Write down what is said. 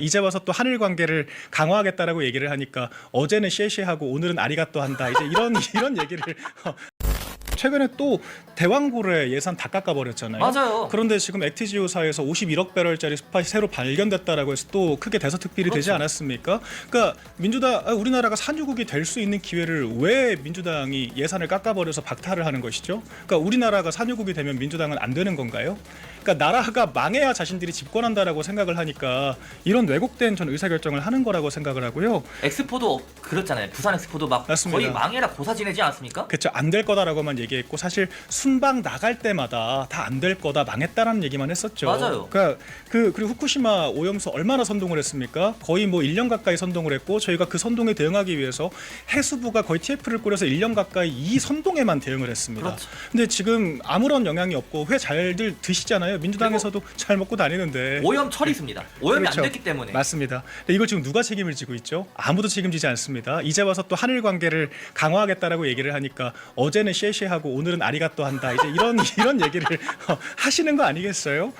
이제 와서 또 한일 관계를 강화하겠다라고 얘기를 하니까 어제는 쉐쉐하고 오늘은 아리가또 한다. 이제 이런 이런 얘기를 어, 최근에 또 대왕고래 예산 다 깎아버렸잖아요. 맞아요. 그런데 지금 액티지오사에서 51억 배럴짜리 스팟이 새로 발견됐다라고 해서 또 크게 대서특필이 되지 그렇죠. 않았습니까? 그러니까 민주당 아, 우리나라가 산유국이 될 수 있는 기회를 왜 민주당이 예산을 깎아버려서 박탈을 하는 것이죠? 그러니까 우리나라가 산유국이 되면 민주당은 안 되는 건가요? 그러니까 나라가 망해야 자신들이 집권한다라고 생각을 하니까 이런 왜곡된 전 의사결정을 하는 거라고 생각을 하고요. 엑스포도 그렇잖아요. 부산 엑스포도 막 맞습니다. 거의 망해라 고사 지내지 않았습니까? 그렇죠. 안될 거다라고만 얘기했고 사실 순방 나갈 때마다 다 안 될 거다 망했다라는 얘기만 했었죠. 맞아요. 그러니까 그 그리고 후쿠시마 오염수 얼마나 선동을 했습니까? 거의 뭐 1년 가까이 선동을 했고 저희가 그 선동에 대응하기 위해서 해수부가 거의 TF를 꾸려서 1년 가까이 이 선동에만 대응을 했습니다. 그렇죠. 근데 지금 아무런 영향이 없고 회 잘들 드시잖아요. 민주당에서도 잘 먹고 다니는데. 오염 처리 있습니다. 오염이 그렇죠. 안 됐기 때문에. 맞습니다. 근데 이걸 지금 누가 책임을 지고 있죠? 아무도 책임지지 않습니다. 이제 와서 또 한일 관계를 강화하겠다라고 얘기를 하니까 어제는 쉐쉐하고 오늘은 아리가또 한다. 이제 이런 이런 얘기를 어, 하시는 거 아니겠어요?